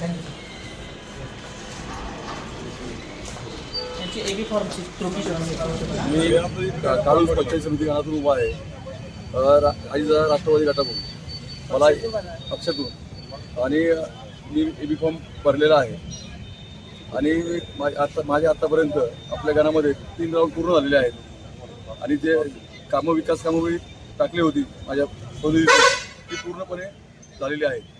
मी समिती उभा आहे. राष्ट्रवादी गटाकडून मला पक्षातून आणि मी एबी फॉर्म भरलेला आहे. आणि माझ्या आत्ता माझ्या आत्तापर्यंत आपल्या गणामध्ये तीन राऊंड पूर्ण झालेले आहेत. आणि जे कामं विकास कामं मी टाकली होती माझ्या ती पूर्णपणे झालेली आहेत.